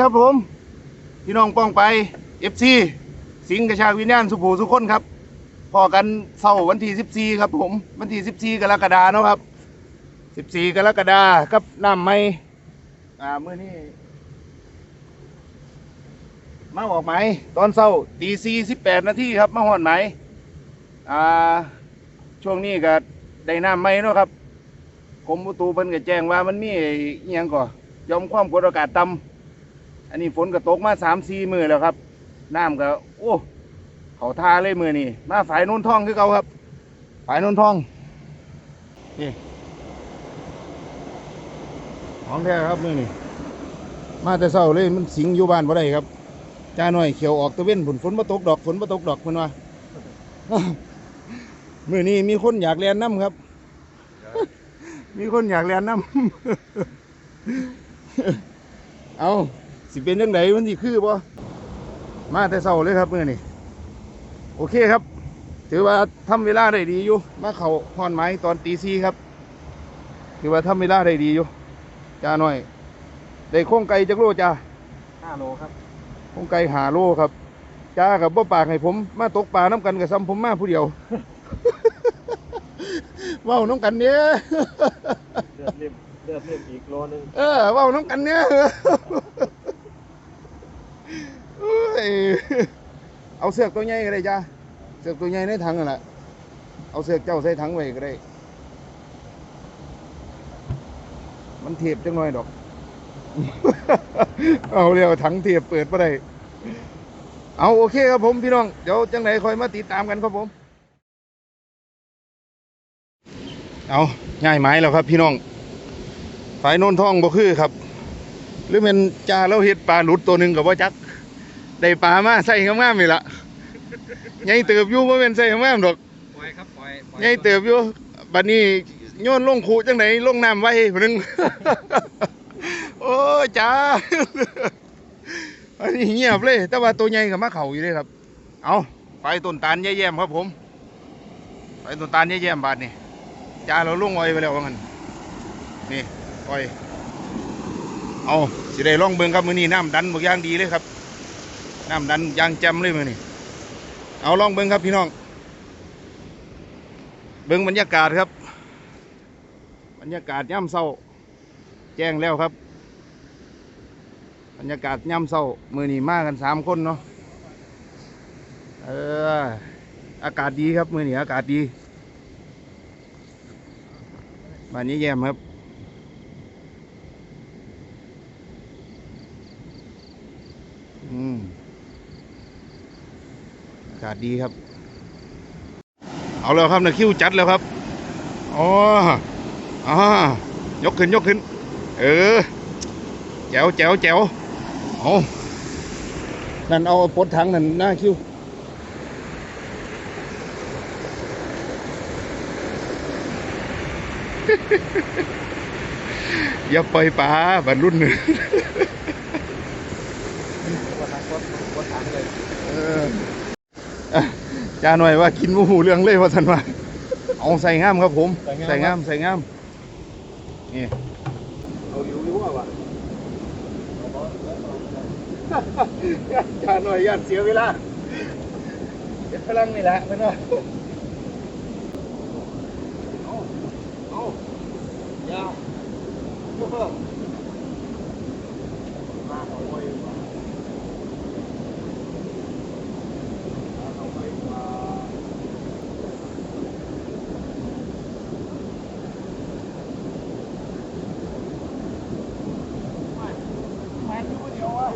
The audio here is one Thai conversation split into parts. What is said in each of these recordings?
ครับผม พี่น้องป้องไปเอฟซีสิงห์กระชากวิญญาณสุโขสุขคนครับพอกันเสาร์วันที่สิบสี่ครับผม วันที่สิบสี่กรกฎาเนาะครับสิบสี่กรกฎากับน้ำไม่อ่ามื่อนี้มาออกไหมตอนเช้าตีสี่สิบแปดนาทีครับ มาหอนไหมอ่าช่วงนี้ก็ได้น้ำไม่เนาะครับกรมอุตุเพิ่นก็แจ้งว่ามันมีอหยังก่อยอมความกดอากาศต่ำ อันนี้ฝนก็ตกมาสามสี่มือแล้วครับ น้ำก็ โอ้เขาทาเลยมือนี่มาฝายนุ่นท่องคือเขาครับฝายนุ่นท่องนี่ของแท้ครับมือนี่มาแต่เศร้าเลยมันสิงอยู่บ้านบ่ได้ครับจ้าหน่อยเขียวออกตะเว้นฝนฝนมาตกดอกฝนมาตกดอกเพิ่นว่ามือนี้มีคนอยากเรียนน้ำครับ มีคนอยากเรียนน้ำเอา สิเป็นยังไงมันสิคือบ่มาแต่เช้าเลยครับมื่อนี้โอเคครับ ถือว่าทำเวลาได้ดีอยู่มาเขาหอนไม้ตอนตีซีครับ ถือว่าทำเวลาได้ดีอยู่จ้าหน่อย ได้โค้งไก่จักโลจ้าห้าโลครับโค้งไก่หาโลครับจ้ากับบ่ปากให้ผม มาตกปลาน้ำกันกับซ้ำผมมาผู้เดียวเว้าน้ำกันเนี้ยเดือดเรียบเดือดเรียบอีกโลนึงเออเว้าน้ำกันเนี้ยเอ้ ยเอาเสือกตัวใหญ่ก็ได้จ้าเสือกตัวใหญ่ในถังนั่นแหละเอาเสือกเจ้าใส่ถังไว้ก็ได้ มันเทียบจังหน่อยดอก เอาเรียกถังเทียบเปิดมาได้เอาโอเคครับผมพี่น้อง เดี๋ยวจังไหนคอยมาติดตามกันครับผม เอาง่ายไม้แล้วครับพี่น้องฝ่ายโน้นท่องบ่คือครับ หรือเป็นจ่าแล้วเฮ็ดปลาหลุดตัวหนึ่งกับว่าจัก ได้ปลามาใส่งามๆนี่ละใหญ่เติบอยู่บ่แม่นใส่งามๆดอกปล่อยครับปล่อยปล่อยใหญ่เติบอยู่บัดนี้โยนลงคูจังไหนลงน้ำไว้พุ่นนึงโอ้ยจ้าอันนี้เงียบเลย แต่ว่าตัวใหญ่กับมาเข่าอยู่เลยครับ เอาไปต้นตาลแย่ๆครับผมไปต้นตาลแย่ๆบาดนี่จ้าเราลงอ้อยไปแล้วว่างั้นนี่อ้อยเอาสิได้ลองเบิ่งครับมื้อนี้น้ำดันบักอย่างดีเลยครับ น้ำดันยางแจ่มเลยมื้อนี้เอาลองเบิ่งครับพี่น้อง เบิ่งบรรยากาศครับ บรรยากาศย่ำเศร้า แจ้งแล้วครับ บรรยากาศย่ำเศร้ามือนีมากันสามคนเนาะเอออากาศดีครับมือนีอากาศดีบ้านนี้แย่มครับอืมอาศดีครับ เอาแล้วครับนะคิวจัดแล้วครับอ๋ออ๋อยกขึ้นยกขึ้น เออแจ๋วแจ๋วแจ๋วเอานั่นเอาปดถังนั่นหน้าคิวอย่าปล่อยปลาบรรลุน กดถังกดกดถังเลย เอออะ จาหน่อยว่ากินหมูหูเรื่องเลยว่าท่านว่าเอาใส่งามครับผม ใส่งามใส่งามนี่เอาอยู่อยู่ว่ะจาหน่อยย่านเสียเวลาเดี๋ยวพลังนี่แหละเพื่อนว่าเอาเอายาวมาเอาไว้ว่ะเอาไว้ว่ะ มันอยู่เดียวอะ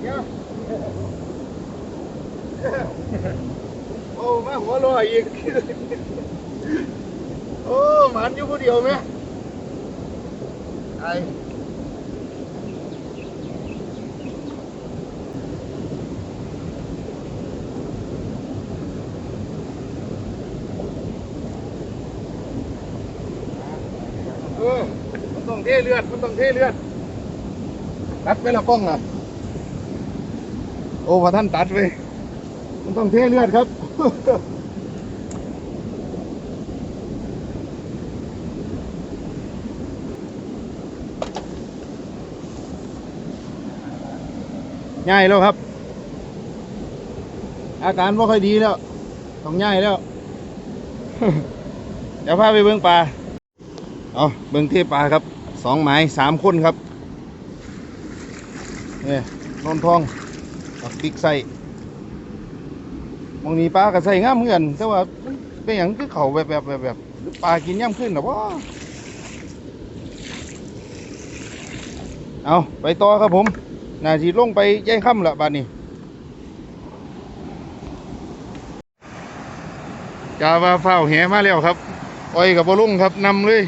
เดี๋ยวโอ้มาหัวลอยอีก โอ้หมันอยู่คนเดียวไหมไอเออมันต้องเทเลือด มันต้องเทเลือด ตัดไปละกล้องอะ โอ้พอท่านตัดไป มันต้องเทเลือดครับ ง่ายแล้วครับ อาการไม่ค่อยดีแล้วต้องง่ายแล้ว เดี๋ยวพาไปเบิ้งปลาเอาเบิ้งเทปลาครับสองหมายสามคนครับเนี่ยนนทองกับบิ๊กไซมองนี้ปลากับใส่ง่ามเหมือนแต่ว่าเป็นอย่างคือเขาแบบแบบแบบแบบปลากินย่ำขึ้นหรอวะเอาไปต่อครับผม นาทีลงไปแย่งค่ำละบาดนี้จาว่าเฝ้าแหมาแล้วครับอ้อยกับบลุงครับนำเลย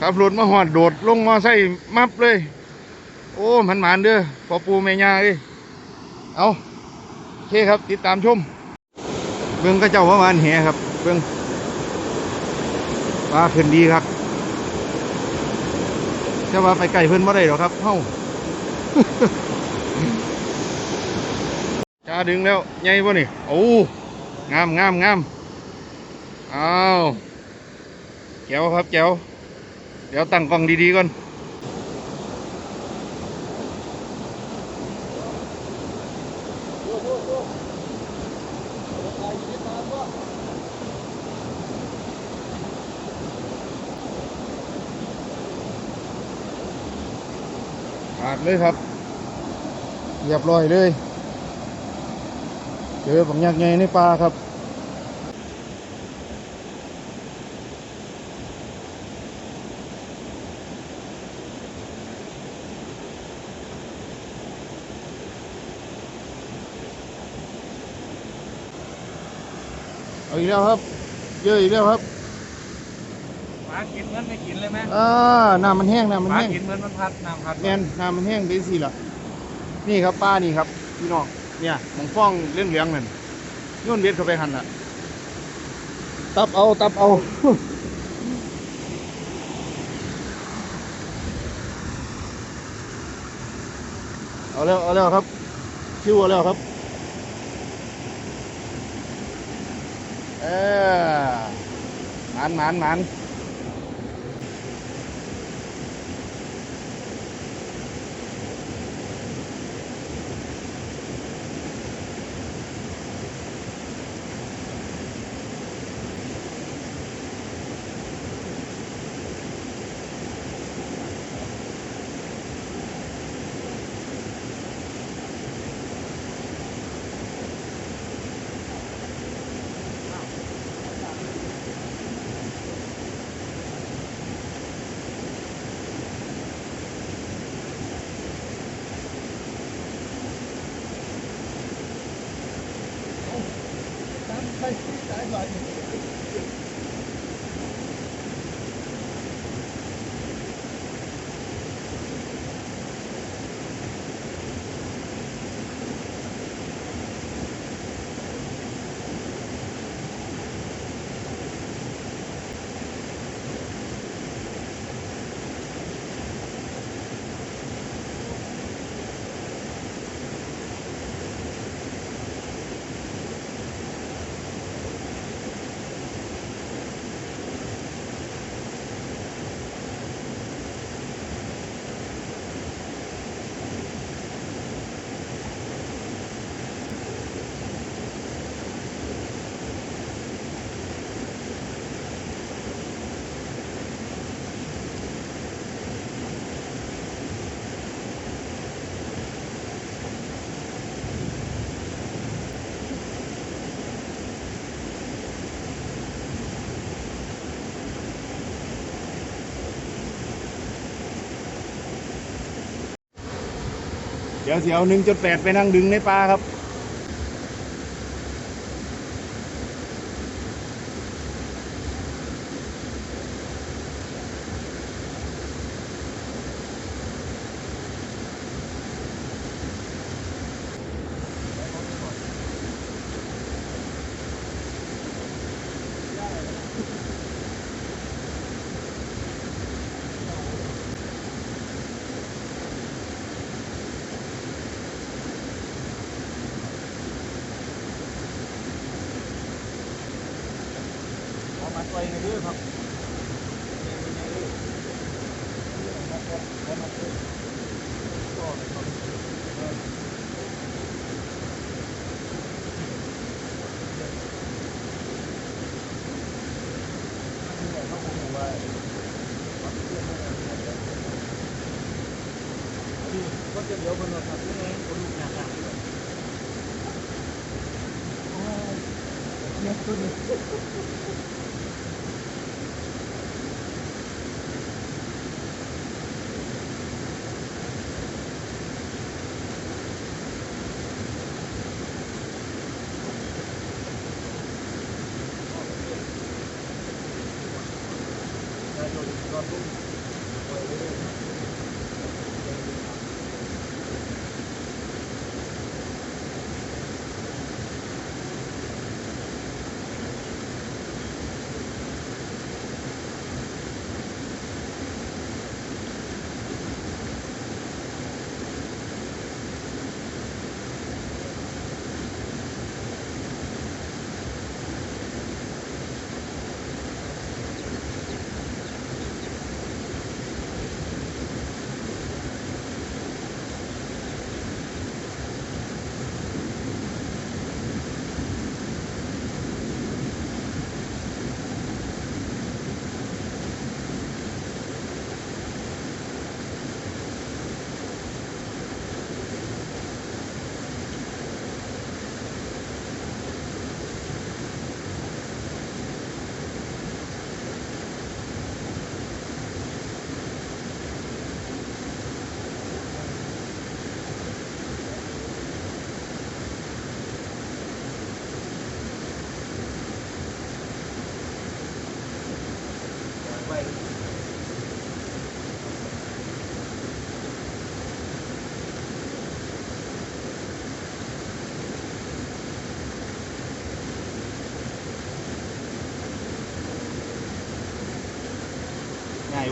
ขับรถมาหอดโดดลงมอไซค์มับเลย โอ้มันหมานเด้อพอปูแม่ย่าเอ้ยเอาโอเคครับติดตามชม เบิ่งก็เจ้าว่ามานแหครับ เบิ่งปลาขึ้นดีครับจะว่าไปไก่เพิ่อนบ่ได้หรอครับเฮ้า จ้าดึงแล้วใหญ่ป่ะนี่ โอ้ งามงามงามอ้าวแก้วครับแก้วเดี๋ยวตั้งกล้องดีๆก่อน เลยครับเรียบร้อยเลย เจอบังยักษ์ใหญ่ในป่าครับเอาอีกแล้วครับ เยอะอีกแล้วครับ ปลากินเหมือนไม่กินเลยไหมอ่าน้ำมันแห้งน้ำมันปลาแห้งกินเหมือนมันพัดน้ำพัดแมนน้ำมันแห้งเป็นสิล่ะ นี่ครับป้านี่ครับพี่น้องเนี่ยหมองฟ้องเรื่องเหลืองๆนั่นโย่นเวียดเข้าไปหันอะ ตับเอาตับเอา เอาแล้วเอาแล้วครับชิวเอาแล้วครับเออหมานหมานหมาน เดี๋ยวเสียวหนึ่งจุดแปดไปนั่งดึงในปลาครับ ก็จะเดี๋ยวคนละครับนี่ไงคนลูกยากๆเลยโ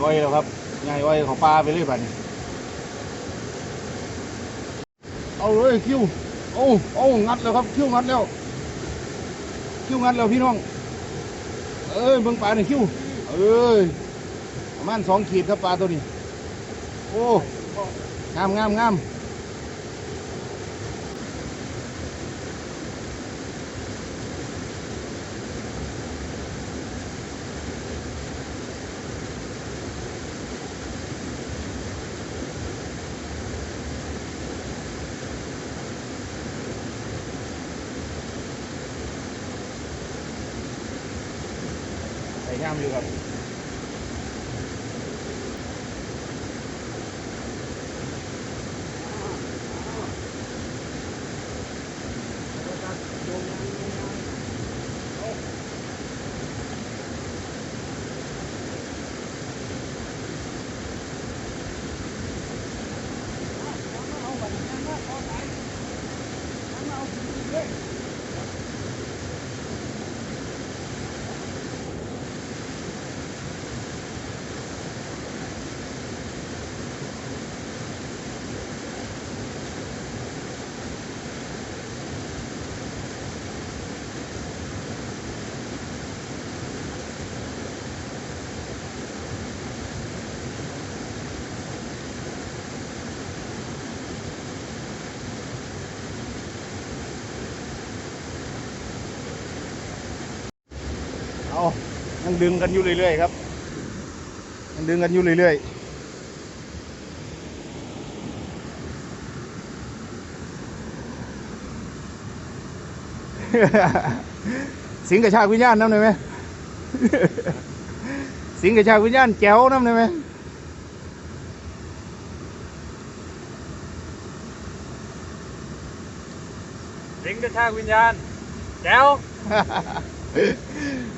อ้ยเนี่ยตัวนี้ง่ายไวแล้วครับง่ายไวของปลาไปเลยบัดนี้เอาเลยคิวโอ้โอ้งัดแล้วครับคิวงัดแล้วคิวงัดแล้วพี่น้อง เอ้ยเบิ่งปลาหน่อยคิวเอ้ยประมาณสองขีดครับปลาตัวนี้ โอ้งามงามงาม ใยังดึงกันอยู่เรื่อยๆครับยังดึงกันอยู่เรื่อยๆสิงกับชาติวิญญาณน้ำได้ไหมสิงกับชาติวิญญาณแจ๋วน้ำได้ไหมสิงกระชากวิญญาณแจ๋ว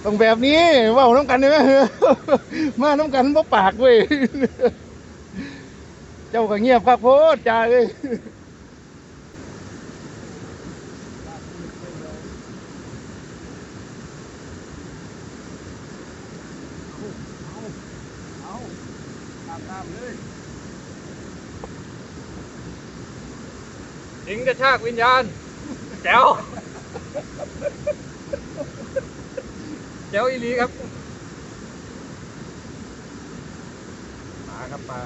ต้องแบบนี้เว่าน้ำกันได้ไหมมาน้ำกันบ่ปากเว้ยเจ้าก็เงียบครับโพดจ้าเอ้ยเอาตามตามเลยสิงกระชากวิญญาณแจ๋ว จ๋วอีหลีครับปลาครับปลา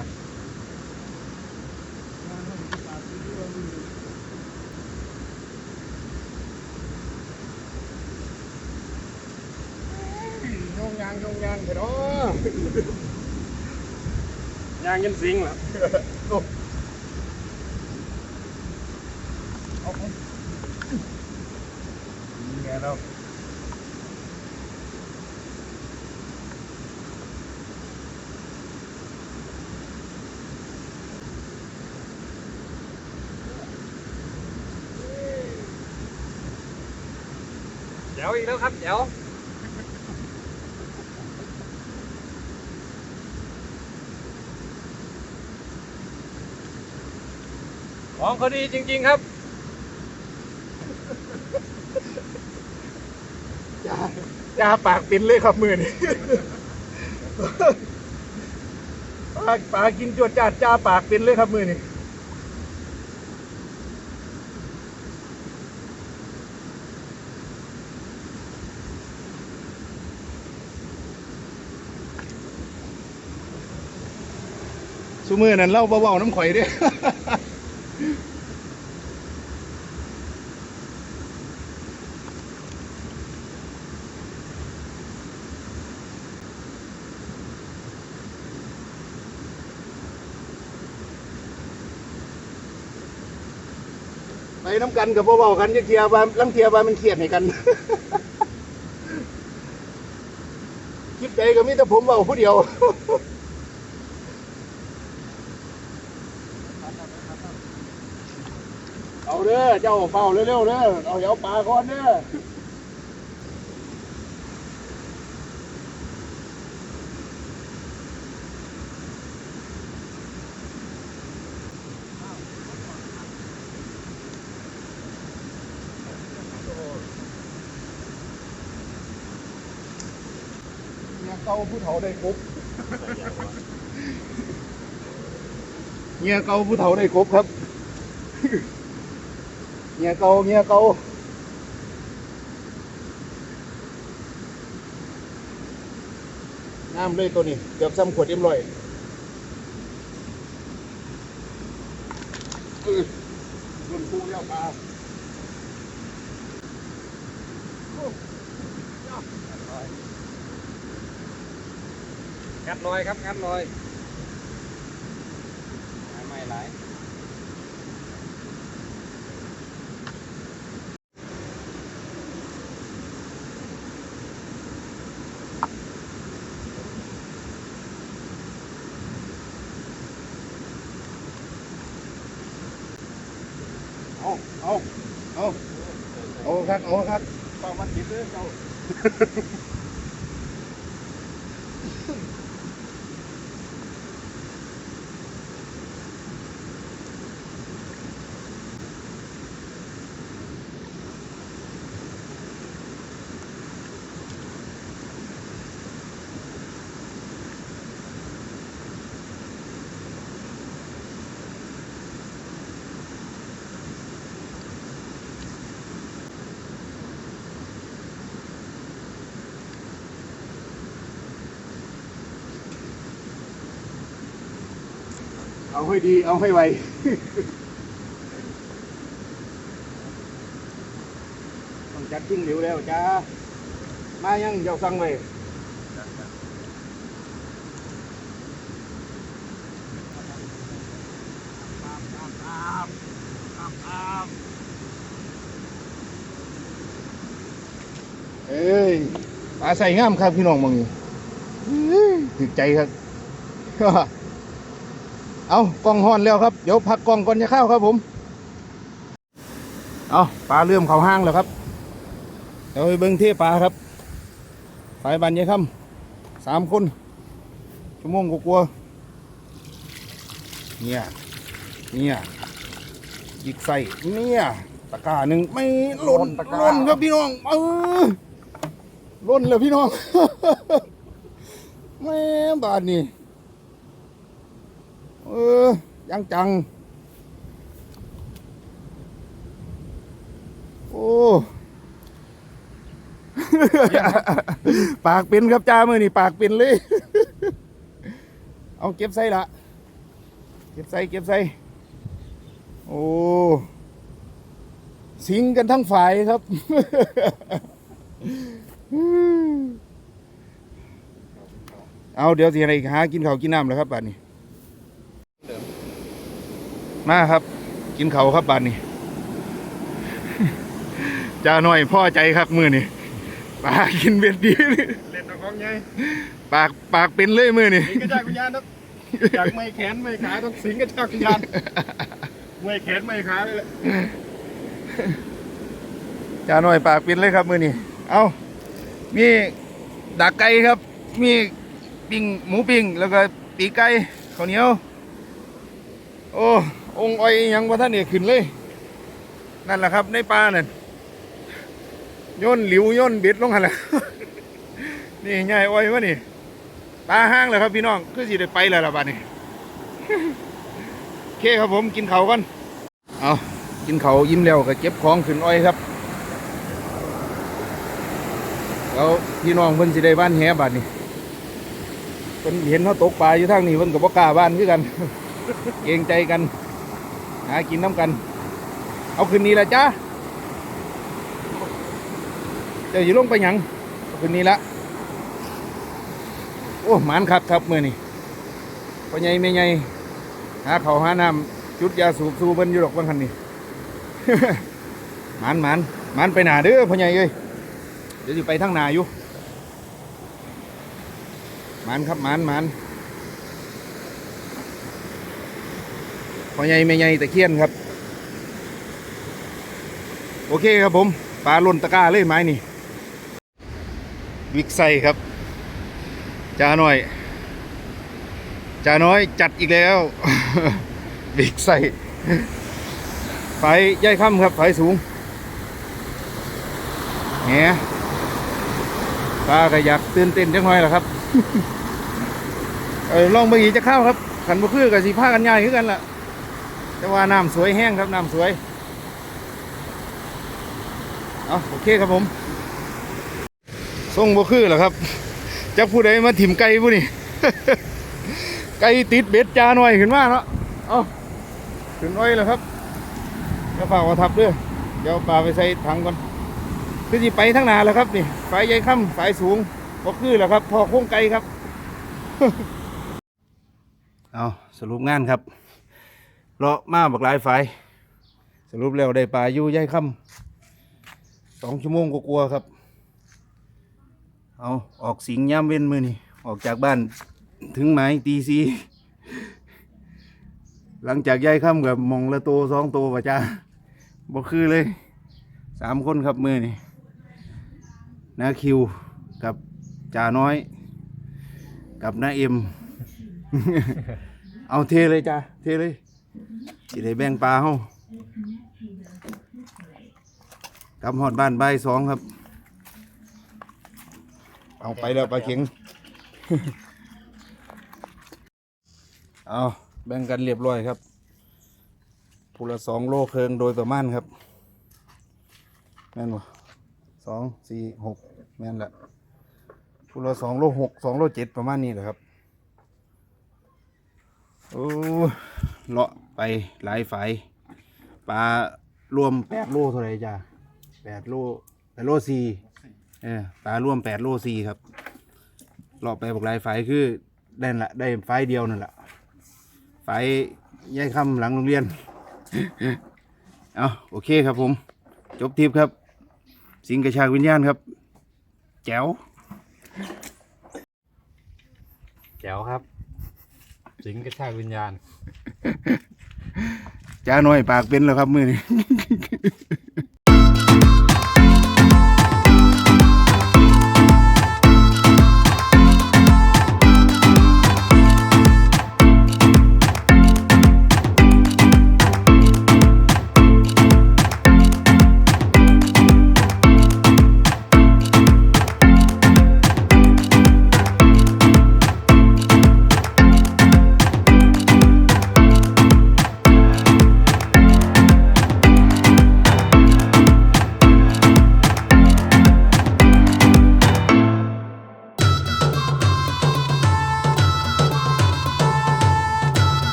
ยงยางยงยางเถอะเนาะย่างยันสิงเหรอ แล้ว เดี๋ยวอีกแล้วครับเดี๋ยว ของเขาดีจริง ๆ ครับจ้าจ้าปากเป็นเลยครับมือนี่ปลาปากินจวดจาดจ้าปากเป็นเลยครับมือนี่สุมือนั่นเล่าเบาๆน้ำข่อยด้ไป น้ำกันกับเบาๆกันจะเทียบว่าลังเทียบามันเครียดให้กัน คลิปใดก็มีแต่ผมเบาผู้เดียวเอาเด้อเจ้าเฝ้าเร็วๆเด้อเอาเดี๋ยวปลาก่อนเด้อ เนี่ยเกาผู้เฒ่าได้กบเนี่ยเกาผู้เฒ่าได้กบครับเนี่ยเกาเนี่ยเกาน้ำเลยตัวนี้เกือบซ้ำขวดเอ็มร้อยอื้อรุ่นคู่แล้วปลา ลอยครับงัดลอยไม่ไหลายเอาเอาเอาเอาครับเอาครับเป้ามันติดเลยเจ้า เอาให้ดี เอาให้ไวต้องจัดจิ้งเหลวแล้วจ้ามายังเดี๋ยวสั่งไว้เอ้ยปลาใส่งามครับพี่น้องมึงถึกใจครับ เอากล้องห้อนแล้วครับ เดี๋ยวพักกล้องก่อนจะเข้าครับผม เอาปลาเริ่มเข้าห้างแล้วครับ เดี๋ยวไปเบิ้งเทปลาครับไปบันยายคำสามคน ชั่วโมงกว่าๆเนี่ย เนี่ยยิกใส่เนี่ยตะกร้าหนึ่งไม่หล่นหล่นครับพี่น้องเออหล่นแล้วพี่น้อง แม่บาทนี่ เออ ยังจัง โอ้ ปากเป็นครับจ้ามือนี่ปากเป็นเลย เอาเก็บใส่ละ เก็บใส่เก็บใส่โอ้ สิงกันทั้งฝ่ายครับเอาเดี๋ยวสิอะไรหากินข้าวกินน้ำแล้วครับบัดนี้ มาครับ กินเขาวครับบานนี้จจ้าหน่อยพ่อใจครับมือนี่ปลากินเบ็ดดีเล่นตะกองไงปากปากเป็นเลยมือนี่สิงกระจากวิญญาณต้องจากไม่แขนไม่ขาต้องสิงกระจากวิญญาณไม่แขนไม่ขาเลยแหละจ้าหน่อยปากเป็นเลยครับมือนี่เอามีดักไก่ครับ มีปิ้งหมูปิ้งแล้วก็ปีกไก่ข้าวเหนียว โอ้ องค์อ้อยยังว่าท่านเอกขึ้นเลย นั่นแหละครับในปลานั่นย่นหลิวย่นเบ็ดลงหันแหละนี่ใหญ่อ้อยวะนี่ปลาห้างเลยครับพี่น้องคือสิได้ไปแล้วล่ะบัดนี้โอเคครับผมกินเขาวกันเอากินเขายิ้มแล้วก็เก็บของขึ้นอ้อยครับแล้วพี่น้องเพิ่นสิได้บ้านแหบัดนี้เพิ่นเห็นเขาตกปลาอยู่ทางนี้เพิ่นก็บ่กล้าบ้านคือกัน เกรงใจกัน หากินน้ำกัน เอาคืนนี้ละจ้าเดี๋ยวอยู่ลงไปหยังคืนนี้ละโอ้หมานคักครับมือนี่พ่อใหญ่แม่ใหญ่หาเขาหาน้ำจุดยาสูบสูบเพิ่นอยู่ดอกบางคันนี่หมานหมานหมานไปหนาเด้อพ่อใหญ่เอ้ยเดี๋ยวสิไปทางหนาอยู่หมานครับหมานหมาน พ่อใหญ่แม่ใหญ่ตะเคียนครับ โอเคครับผมปลาล่นตะกร้าเลยไม้นี่วิกไซครับจ้าหน้อยจ้าน้อยจัดอีกแล้วบิ๊กไซไฟใหญ่ค่ำครับไฟสูงแหมตาก็อยากตื่นเต้นจังหน่อยล่ะครับเออลองเบิ่งอีกจะเข้าครับขันบ่คือกับสีผ้ากันง่ายคือกันล่ะ แต่ว่าน้ำสวยแห้งครับน้ำสวยเอาโอเคครับผมส่งบ่คือเหรอครับจะผู้ใดมาถิ่มไก่ผู้นี่ไก่ติดเบ็ดจาหน่อยขึ้นมาเนาะเอาขึ้นไว้แล้วครับเดี๋ยวฝากว่าทับด้วยเดี๋ยวปลาไปใส่ถังก่อนคือสิไปทั้งนาแล้วครับนี่ไฟใหญ่ค่ำไฟสูงบ่คือแล้วครับ พอโค้งไก่ครับเอาสรุปงานครับ เลาะมาบักหลายไฟสรุปแล้วได้ปลาอยู่ใหญ่ค่ำสองชั่วโมงกลัวๆครับ เอาออกสิงย่ำเว้นมือนี่ออกจากบ้านถึงไหมตีสีหลังจากย้ายค่ำกับมองละโตสองโตป่ะจ้าบ่คือเลยสามคนครับมือนี่นาคิวกับจ่าน้อย กับน้าเอ็ม เอาเทเลยจ้าเทเลย สิได้แบ่งปลาเฮากลับหอดบ้านใบายสองครับ เอาไปแล้วปลาเข็ง เอาแบ่งกันเรียบร้อยครับผู้ละสองโลเคิงโดยประมาณครับ แม่นบ่สองสี่หกแม่นละผู้ละสองโลหกสองโลเจ็ดประมาณนี้แหละครับ โอ้เลาะ ไปหลายฝายปลารวมแปดโลเท่าไหรจ้าแปดโลแปดโลสี่เออปลารวมแปดโลสี่ครับเลาะไปบอกหลายฝายคือได้นั่นละได้ไฟเดียวนั่นแหละไฟย้ายคำหลังโรงเรียนเอาโอเคครับผม จบทิปครับ สิงกระชากวิญญาณครับ แจ๋วแจ๋วครับ สิงกระชากวิญญาณ จ้าหน่อยปากเป็นแล้วครับมือนี้